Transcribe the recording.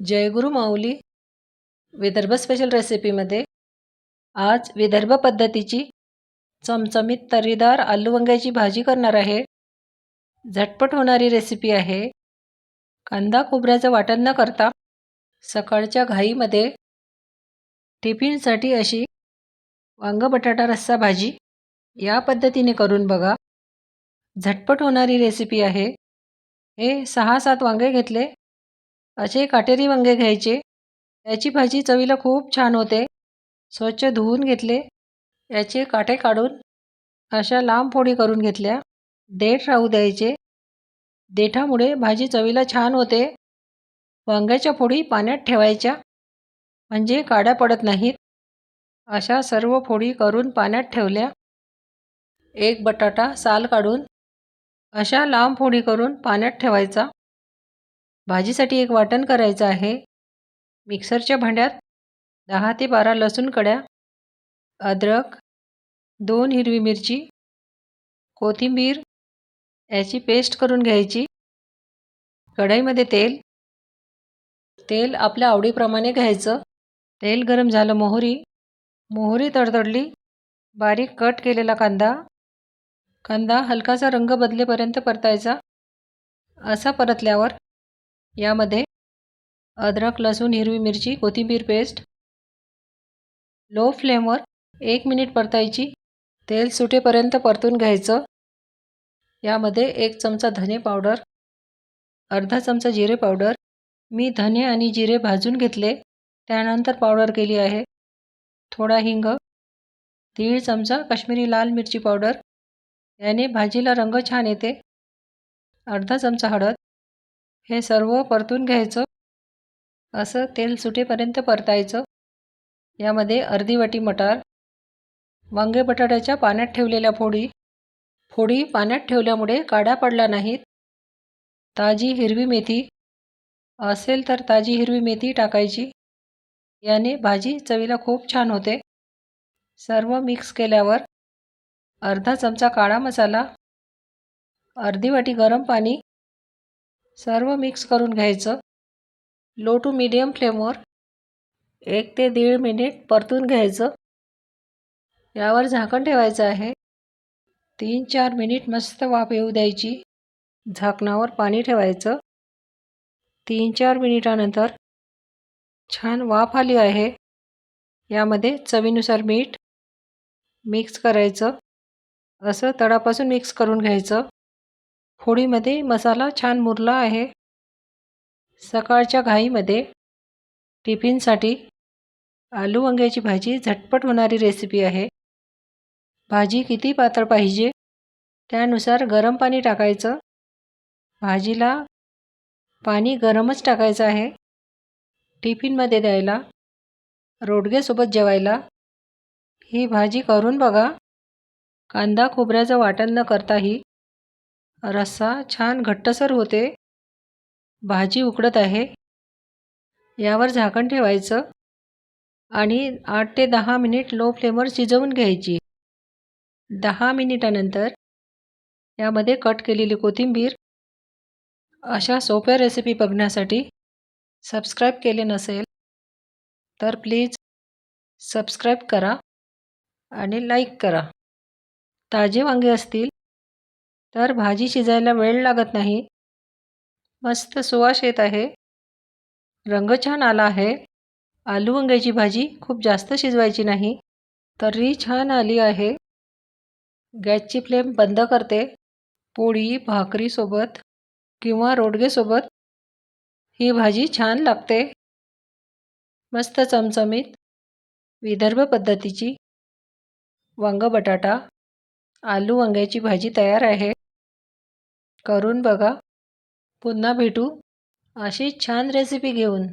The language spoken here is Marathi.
जयगुरु माऊली विदर्भ स्पेशल रेसिपीमध्ये आज विदर्भ पद्धतीची चमचमीत तर्रीदार आलू वांग्याची भाजी करणार आहे. झटपट होणारी रेसिपी आहे. कांदा खोबऱ्याचं वाटण न करता सकाळच्या घाईमध्ये टिफिनसाठी अशी वांग बटाटा रस्सा भाजी या पद्धतीने करून बघा. झटपट होणारी रेसिपी आहे. हे सहा सात वांगे घेतले. असे काटेरी वांगे घ्यायचे. याची भाजी चवीला खूप छान होते. स्वच्छ धुवून घेतले. याचे काटे काढून अशा लांब फोडी करून घेतल्या. देठ राहू द्यायचे. देठामुळे भाजी चवीला छान होते. वांग्याच्या फोडी पाण्यात ठेवायच्या. म्हणजे काड्या पडत नाहीत. अशा सर्व फोडी करून पाण्यात ठेवल्या. एक बटाटा साल काढून अशा लांब फोडी करून पाण्यात ठेवायचा. भाजीसाठी एक वाटण करायचं आहे. मिक्सरच्या भांड्यात दहा ते बारा लसूण कड्या अद्रक दोन हिरवी मिरची कोथिंबीर याची पेस्ट करून घ्यायची. कढईमध्ये तेल तेल आपल्या आवडीप्रमाणे घ्यायचं. तेल गरम झालं मोहरी मोहरी तडतडली बारीक कट केलेला कांदा कांदा हलकासा रंग बदलेपर्यंत परतायचा. असा परतल्यावर यामध्ये अद्रक लसूण हिरवी मिरची कोथिंबीर पेस्ट लो फ्लेमवर एक मिनिट परतायची. तेल सुटेपर्यंत परतून घ्यायचं. यामध्ये एक चमचा धने पावडर अर्धा चमचा जिरे पावडर. मी धने आणि जिरे भाजून घेतले. त्यानंतर पावडर केली आहे. थोडा हिंग दीड चमचा काश्मीरी लाल मिरची पावडर. याने भाजीला रंग छान येते. अर्धा चमचा हळद हे सर्व परतून घ्यायचं. असं तेल सुटेपर्यंत परतायचं. यामध्ये अर्धी वाटी मटार वांगे बटाट्याच्या पाण्यात ठेवलेल्या फोडी फोडी पाण्यात ठेवल्यामुळे काड्या पडल्या नाहीत. ताजी हिरवी मेथी असेल तर ताजी हिरवी मेथी टाकायची. याने भाजी चवीला खूप छान होते. सर्व मिक्स केल्यावर अर्धा चमचा काळा मसाला अर्धी वाटी गरम पाणी सर्व मिक्स करून घ्यायचं. लो टू मीडियम फ्लेमवर एक ते दीड मिनिट परतून घ्यायचं. यावर झाकण ठेवायचं आहे. तीन चार मिनिट मस्त वाफ येऊ द्यायची. झाकणावर पाणी ठेवायचं. तीन चार मिनिटानंतर छान वाफ आली आहे. यामध्ये चवीनुसार मीठ मिक्स करायचं. असं तळापासून मिक्स करून घ्यायचं. फोडीमध्ये मसाला छान मुरला आहे. सकाळच्या घाईमध्ये टिफिनसाठी आलू वांग्याची भाजी झटपट होणारी रेसिपी आहे. भाजी किती पातळ पाहिजे? त्यानुसार गरम पाणी टाकायचं. भाजीला पाणी गरमच टाकायचं आहे. टिफिनमध्ये द्यायला रोडगेसोबत जेवायला. ही भाजी करून बघा. कांदा खोबऱ्याचं वाटण न करताही रस्सा छान घट्टसर होते. भाजी उकडत आहे. यावर झाकण ठेवायचं आणि आठ ते दहा मिनिट लो फ्लेमवर शिजवून घ्यायची. दहा मिनिटानंतर यामध्ये कट केलेली कोथिंबीर अशा सोप्या रेसिपी बघण्यासाठी सबस्क्राईब केले नसेल तर प्लीज सबस्क्राईब करा आणि लाईक करा. ताजे वांगे असतील तर भाजी शिजायला वेळ लागत नाही. मस्त सुवास येत आहे. रंग छान आला आहे. आलू वांग्याची भाजी खूप जास्त शिजवायची नाही तरी छान आली आहे. गॅसची फ्लेम बंद करते. पोळी भाकरीसोबत किंवा रोडगेसोबत ही भाजी छान लागते. मस्त चमचमीत. विदर्भ पद्धतीची. वांग बटाटा. आलू वांग्याची भाजी तयार आहे. करून बघा. पुन्हा भेटू. अशी छान रेसिपी घेऊन.